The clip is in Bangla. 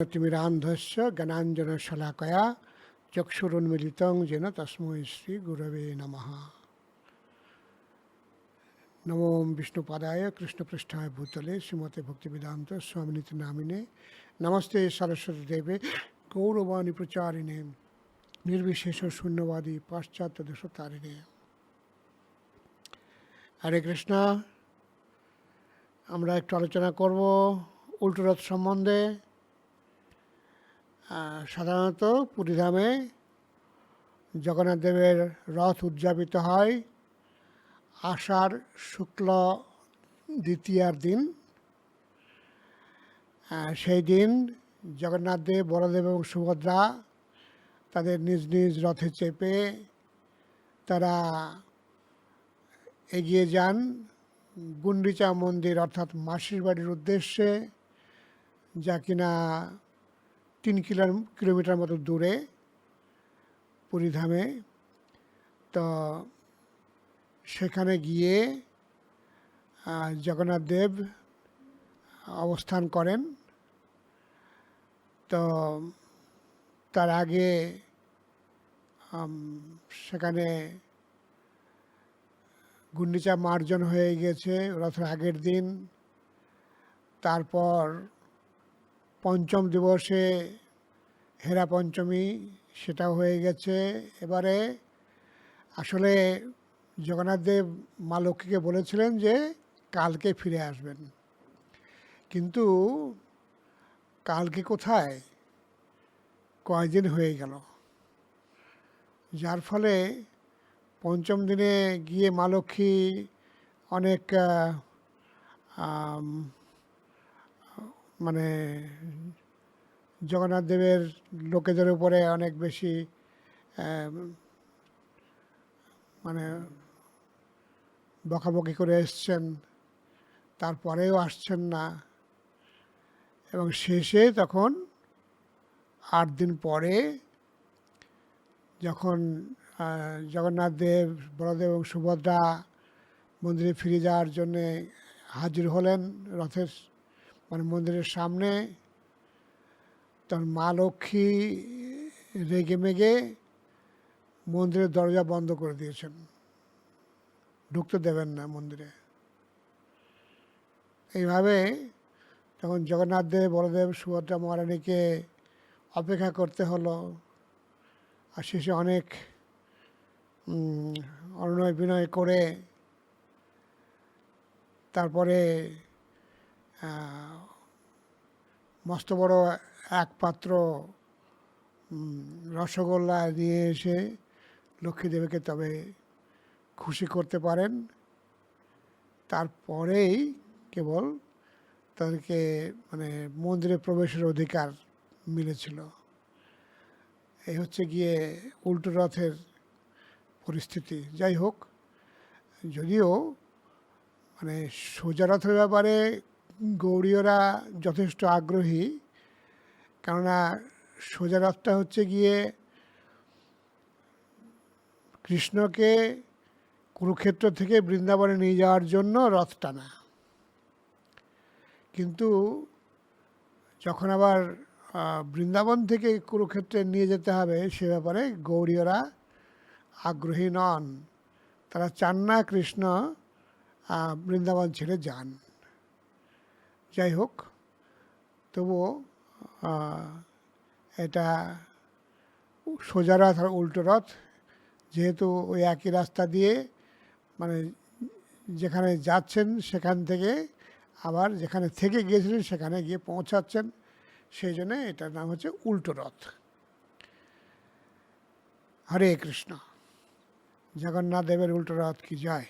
তিমিরান্ধস্য জ্ঞানাঞ্জনশলাকয়া চক্ষুরুন্মিলিতং যেন তস্মৈ শ্রী গুরবে নমঃ নমো বিষ্ণুপাদায় কৃষ্ণপৃষ্ঠায় ভূতলে শ্রীমতে ভক্তিবেদান্ত স্বামিনীতি নামিনে নমস্তে সরস্বতী দেবে গৌরবাণী প্রচারিণে নির্বিশেষ শূন্যবাদী পাশ্চাত্য দেশতারিণে হরে কৃষ্ণ আমরা একটু আলোচনা করব উল্টোরথ সম্বন্ধে। সাধারণত পুরীধামে জগন্নাথ দেবের রথ উদযাপিত হয় আষাঢ় শুক্ল দ্বিতীয়ার দিন। সেই দিন জগন্নাথ দেব এবং সুভদ্রা তাদের নিজ নিজ রথে চেপে তারা এগিয়ে যান। গুন্ডিচা মন্দির অর্থাৎ মাসির বাড়ির উদ্দেশ্যে, যা কিনা তিন কিলো কিলোমিটার মতো দূরে পুরীধামে তো সেখানে গিয়ে জগন্নাথ দেব অবস্থান করেন। তো তার আগে সেখানে গুন্ডিচা মার্জন হয়ে গেছে, রথের আগের দিন। তারপর পঞ্চম দিবসে হেরা পঞ্চমী সেটাও হয়ে গেছে। এবারে আসলে জগন্নাথ দেব মা লক্ষ্মীকে বলেছিলেন যে কালকে ফিরে আসবেন। কিন্তু কালকে কোথায়? কয়দিন হয়ে গেল। যার ফলে পঞ্চম দিনে গিয়ে মা লক্ষ্মী অনেক মানে জগন্নাথ দেবের লোকেদের উপরে অনেক বেশি মানে বকাবকি করে এসছেন, তারপরেও আসছেন না। এবং শেষে তখন আট দিন পরে যখন জগন্নাথ দেব, বলদেব এবং সুভদ্রা মন্দিরে ফিরে যাওয়ার জন্যে হাজির হলেন রথের মানে মন্দিরের সামনে তখন মা লক্ষ্মী রেগে মেগে মন্দিরের দরজা বন্ধ করে দিয়েছেন। ঢুকতে দেবেন না মন্দিরে। এইভাবে তখন জগন্নাথ দেব বলদেব সুভদ্রা মহারানীকে অপেক্ষা করতে হলো। আর শেষে অনেক উম, অনুনয় বিনয় করে তারপরে মস্ত বড় এক পাত্র রসগোল্লা নিয়ে এসে লক্ষ্মীদেবীকে তবে খুশি করতে পারেন। তারপরেই কেবল তাদেরকে মানে মন্দিরে প্রবেশের অধিকার মিলেছিল। এই হচ্ছে গিয়ে উল্টো রথের পরিস্থিতি। যাই হোক, যদিও মানে সোজা রথের ব্যাপারে গৌরীয়রা যথেষ্ট আগ্রহী। কেননা সোজা রথটা হচ্ছে গিয়ে কৃষ্ণকে কুরুক্ষেত্র থেকে বৃন্দাবনে নিয়ে যাওয়ার জন্য রথ টানা কিন্তু যখন আবার বৃন্দাবন থেকে কুরুক্ষেত্রে নিয়ে যেতে হবে সে ব্যাপারে গৌরীয়রা আগ্রহী নন। তারা চান না কৃষ্ণ বৃন্দাবন ছেড়ে যান। যাই হোক তবুও এটা সোজা রথ আর উল্টো রথ, যেহেতু ওই একই রাস্তা দিয়ে মানে যেখানে যাচ্ছেন সেখান থেকে আবার যেখানে থেকে গিয়েছিলেন সেখানে গিয়ে পৌঁছাচ্ছেন। সেই জন্য এটার নাম হচ্ছে উল্টো রথ। হরে কৃষ্ণ। জগন্নাথ দেবের উল্টো রথ কি যায়